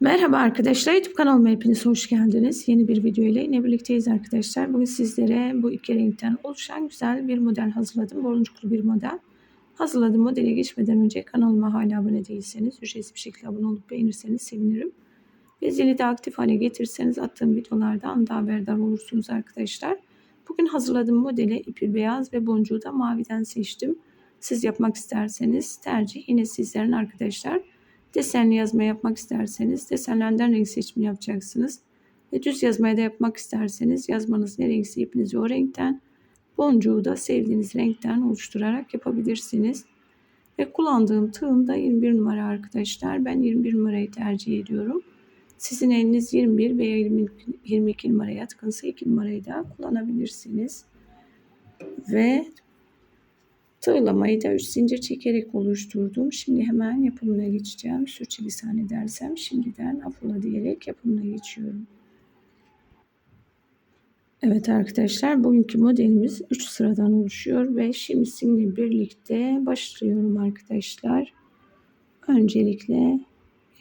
Merhaba arkadaşlar YouTube kanalıma hepiniz hoş geldiniz. Yeni bir video ile yine birlikteyiz arkadaşlar. Bugün sizlere bu iki renkten oluşan güzel bir model hazırladım. Boruncuklu bir model. Hazırladığım modele geçmeden önce kanalıma hala abone değilseniz ücretsiz bir şekilde abone olup beğenirseniz sevinirim. Ve zili de aktif hale getirirseniz attığım videolardan da haberdar olursunuz arkadaşlar. Bugün hazırladığım modele ipi beyaz ve boncuğu da maviden seçtim. Siz yapmak isterseniz tercih yine sizlerin arkadaşlar. Desenli yazma yapmak isterseniz desenlerden renk seçimi yapacaksınız. Ve düz yazmaya da yapmak isterseniz yazmanız ne renkse ipinizi o renkten, boncuğu da sevdiğiniz renkten oluşturarak yapabilirsiniz. Ve kullandığım tığım da 21 numara arkadaşlar. Ben 21 numarayı tercih ediyorum. Sizin eliniz 21 veya 22 numaraya yatkınsa 2 numarayı da kullanabilirsiniz. Ve Tığlamayı da 3 zincir çekerek oluşturdum. Şimdi hemen yapımına geçeceğim. Sürçülisan edersem şimdiden affola diyerek yapımına geçiyorum. Evet arkadaşlar bugünkü modelimiz 3 sıradan oluşuyor ve şimdi sizinle birlikte başlıyorum arkadaşlar. Öncelikle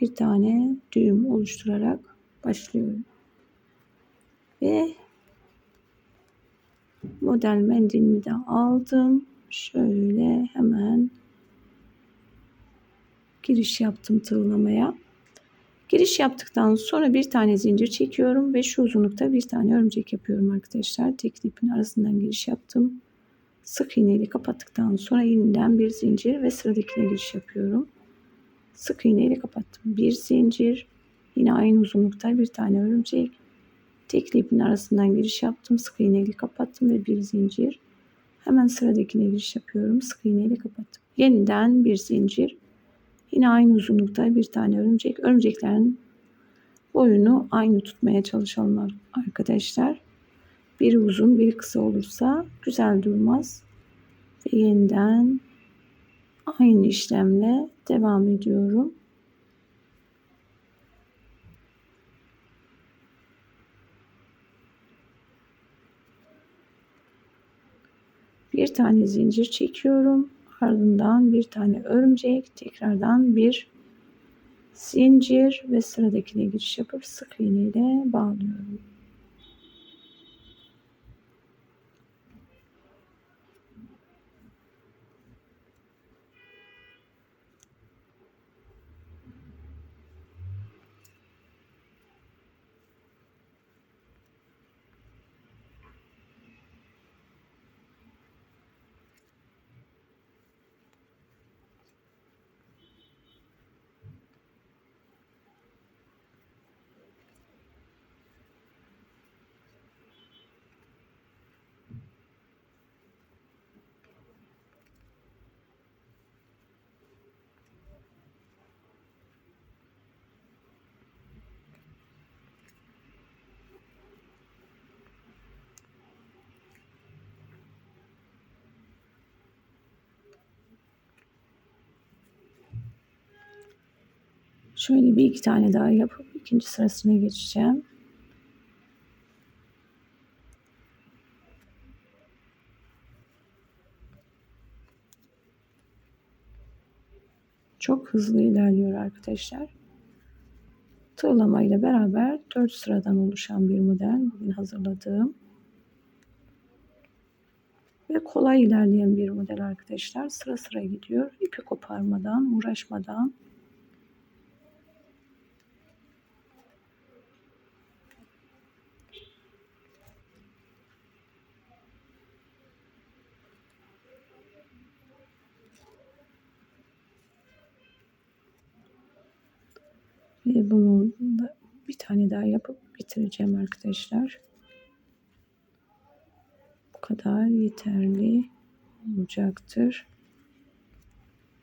bir tane düğüm oluşturarak başlıyorum. Ve model mendilimi de aldım şöyle hemen giriş yaptım tığlamaya. Giriş yaptıktan sonra bir tane zincir çekiyorum ve şu uzunlukta bir tane örümcek yapıyorum arkadaşlar. Tek ipin arasından giriş yaptım. Sık iğneyle kapattıktan sonra yeniden bir zincir ve sıradakine giriş yapıyorum. Sık iğneyle kapattım. Bir zincir. Yine aynı uzunlukta bir tane örümcek. Tekli ipin arasından giriş yaptım. Sık iğneyle kapattım ve bir zincir. Hemen sıradakine giriş yapıyorum. Sık iğne ile kapattım. Yeniden bir zincir. Yine aynı uzunlukta bir tane örümcek. Örümceklerin boyunu aynı tutmaya çalışalım arkadaşlar. Biri uzun, biri kısa olursa güzel durmaz. Ve yeniden aynı işlemle devam ediyorum. Bir tane zincir çekiyorum. Ardından bir tane örümcek, tekrardan bir zincir ve sıradakine giriş yapıp sık iğne ile bağlıyorum. Şöyle bir iki tane daha yapıp ikinci sırasına geçeceğim. Çok hızlı ilerliyor arkadaşlar. Tığlama ile beraber 4 sıradan oluşan bir model bugün hazırladığım. Ve kolay ilerleyen bir model arkadaşlar. Sıra sıra gidiyor. İpi koparmadan, uğraşmadan Ve bunu bir tane daha yapıp bitireceğim arkadaşlar. Bu kadar yeterli olacaktır.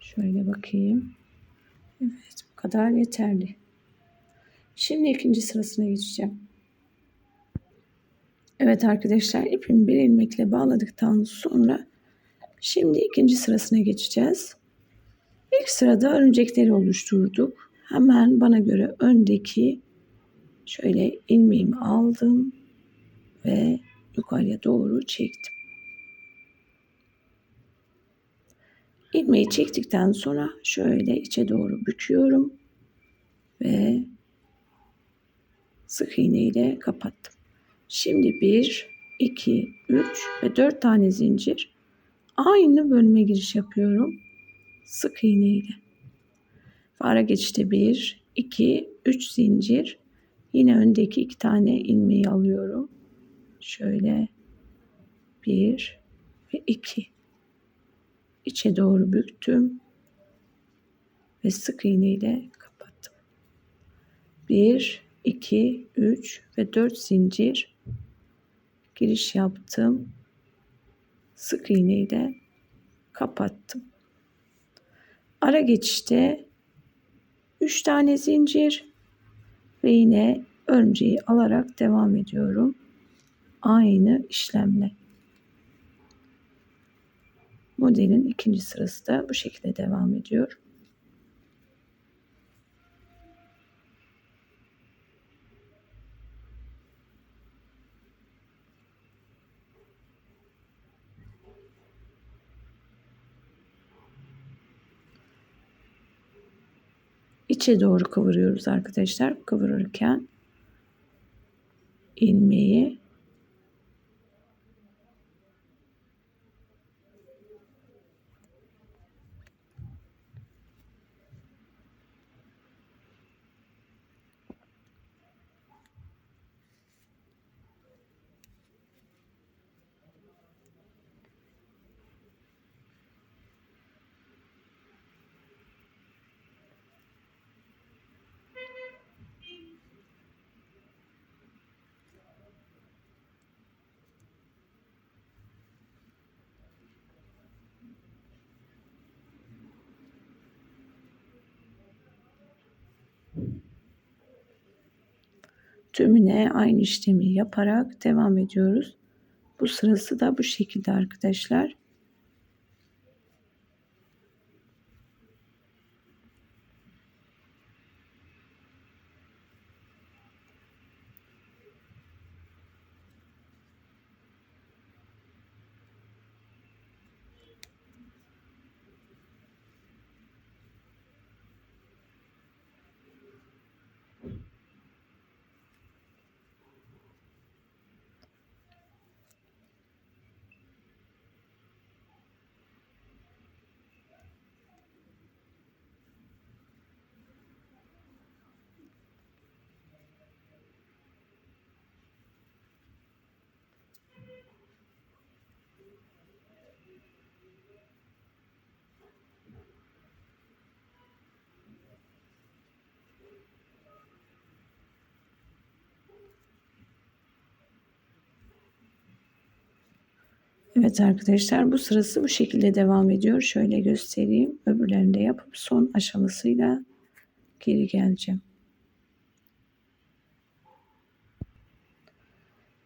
Şöyle bakayım. Evet bu kadar yeterli. Şimdi ikinci sırasına geçeceğim. Evet arkadaşlar ipimi bir ilmekle bağladıktan sonra şimdi ikinci sırasına geçeceğiz. İlk sırada örümcekleri oluşturduk hemen bana göre öndeki şöyle ilmeğimi aldım ve yukarıya doğru çektim. İlmeği çektikten sonra şöyle içe doğru büküyorum ve sık iğne ile kapattım. Şimdi 1, 2, 3 ve 4 tane zincir aynı bölüme giriş yapıyorum. Sık iğne ile. Ara geçişte 1, 2, 3 zincir. Yine öndeki iki tane ilmeği alıyorum. Şöyle 1 ve 2. İçe doğru büktüm ve sık iğne ile kapattım. 1, 2, 3 ve 4 zincir giriş yaptım. Sık iğne ile kapattım. Ara geçişte 3 tane zincir ve yine örümceği alarak devam ediyorum. Aynı işlemle. Modelin ikinci sırası da bu şekilde devam ediyor. İçe doğru kıvırıyoruz arkadaşlar. Kıvırırken ilmeği tümüne aynı işlemi yaparak devam ediyoruz. Bu sırası da bu şekilde arkadaşlar. Evet arkadaşlar bu sırası bu şekilde devam ediyor. Şöyle göstereyim. Öbürlerini de yapıp son aşamasıyla geri geleceğim.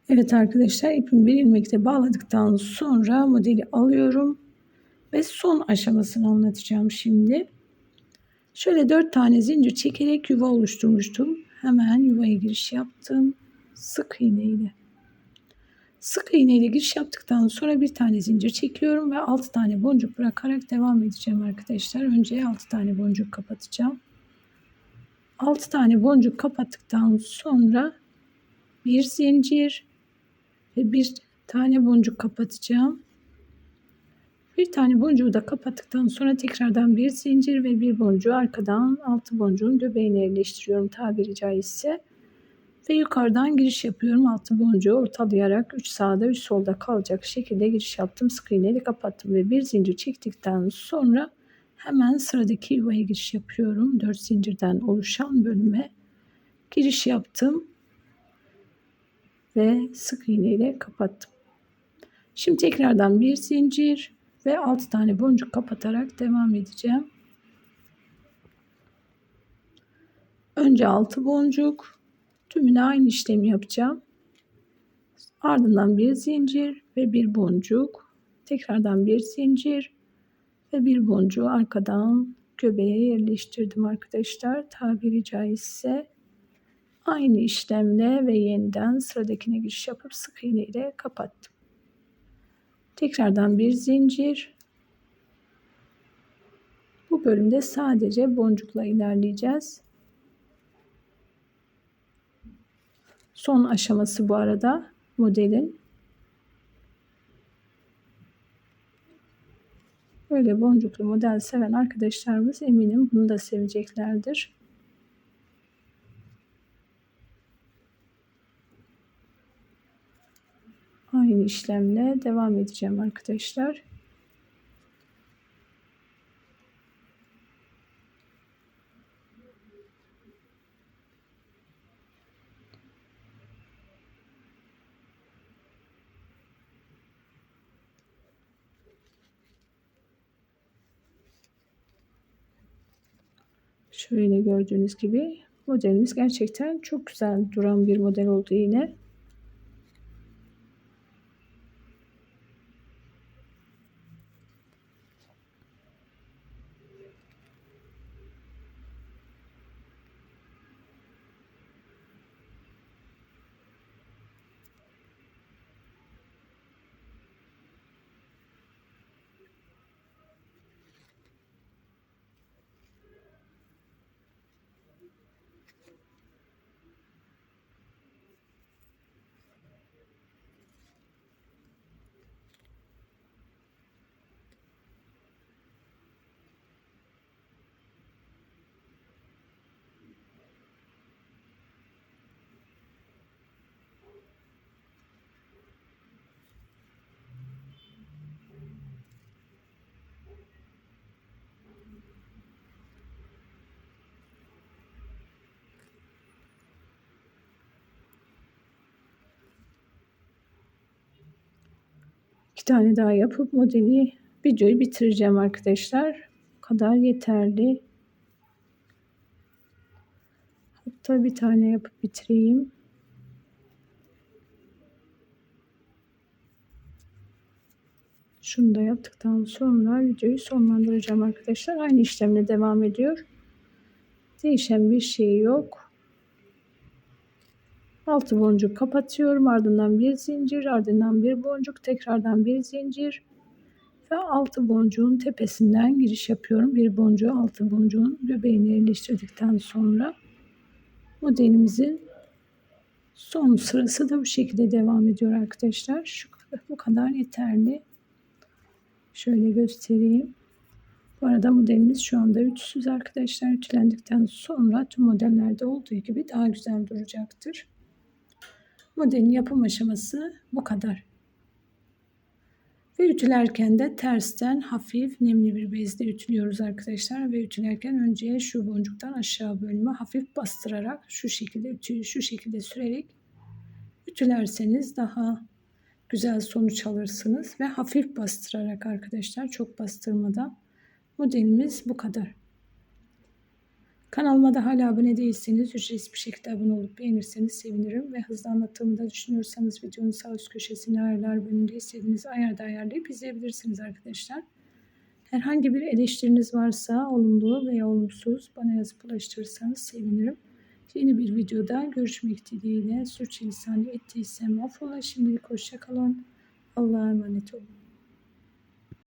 Evet arkadaşlar ipimi bir ilmekte bağladıktan sonra modeli alıyorum ve son aşamasını anlatacağım şimdi. Şöyle dört tane zincir çekerek yuva oluşturmuştum. Hemen yuvaya giriş yaptım. Sık iğne ile. Sık iğne ile giriş yaptıktan sonra bir tane zincir çekiyorum ve 6 tane boncuk bırakarak devam edeceğim arkadaşlar. Önce 6 tane boncuk kapatacağım. 6 tane boncuk kapattıktan sonra bir zincir ve bir tane boncuk kapatacağım. Bir tane boncuğu da kapattıktan sonra tekrardan bir zincir ve bir boncuğu arkadan altı boncuğun göbeğine yerleştiriyorum tabiri caizse. Ve yukarıdan giriş yapıyorum. Altı boncuğu ortalayarak 3 sağda 3 solda kalacak şekilde giriş yaptım. Sık iğneyle kapattım ve bir zincir çektikten sonra hemen sıradaki yuvaya giriş yapıyorum. 4 zincirden oluşan bölüme giriş yaptım ve sık iğneyle kapattım. Şimdi tekrardan bir zincir ve 6 tane boncuk kapatarak devam edeceğim. Önce 6 boncuk Tümüne aynı işlemi yapacağım. Ardından bir zincir ve bir boncuk. Tekrardan bir zincir ve bir boncuğu arkadan göbeğe yerleştirdim arkadaşlar. Tabiri caizse aynı işlemle ve yeniden sıradakine giriş yapıp sık iğne ile kapattım. Tekrardan bir zincir. Bu bölümde sadece boncukla ilerleyeceğiz. Son aşaması bu arada modelin. Böyle boncuklu model seven arkadaşlarımız eminim bunu da seveceklerdir. Aynı işlemle devam edeceğim arkadaşlar. Şöyle gördüğünüz gibi modelimiz gerçekten çok güzel duran bir model oldu yine. İki tane daha yapıp modeli videoyu bitireceğim arkadaşlar. Bu kadar yeterli. Hatta bir tane yapıp bitireyim. Şunu da yaptıktan sonra videoyu sonlandıracağım arkadaşlar. Aynı işlemle devam ediyor. Değişen bir şey yok. Altı boncuk kapatıyorum. Ardından bir zincir, ardından bir boncuk, tekrardan bir zincir ve altı boncuğun tepesinden giriş yapıyorum. Bir boncuğu altı boncuğun göbeğine yerleştirdikten sonra modelimizin son sırası da bu şekilde devam ediyor arkadaşlar. Şu bu kadar yeterli. Şöyle göstereyim. Bu arada modelimiz şu anda ütüsüz arkadaşlar. Ütülendikten sonra tüm modellerde olduğu gibi daha güzel duracaktır. Modelin yapım aşaması bu kadar. Ve ütülerken de tersten hafif nemli bir bezle ütülüyoruz arkadaşlar. Ve ütülerken önce şu boncuktan aşağı bölümü hafif bastırarak şu şekilde ütüyü şu şekilde sürerek ütülerseniz daha güzel sonuç alırsınız. Ve hafif bastırarak arkadaşlar çok bastırmadan modelimiz bu kadar. Kanalıma da hala abone değilseniz ücretsiz bir şekilde abone olup beğenirseniz sevinirim. Ve hızlı anlattığımı da düşünüyorsanız videonun sağ üst köşesine ayarlar bölümünde istediğiniz ayarda ayarlayıp izleyebilirsiniz arkadaşlar. Herhangi bir eleştiriniz varsa olumlu veya olumsuz bana yazıp ulaştırırsanız sevinirim. Yeni bir videoda görüşmek dileğiyle. Sürçülisan ettiysem affola. Şimdilik hoşçakalın. Allah'a emanet olun.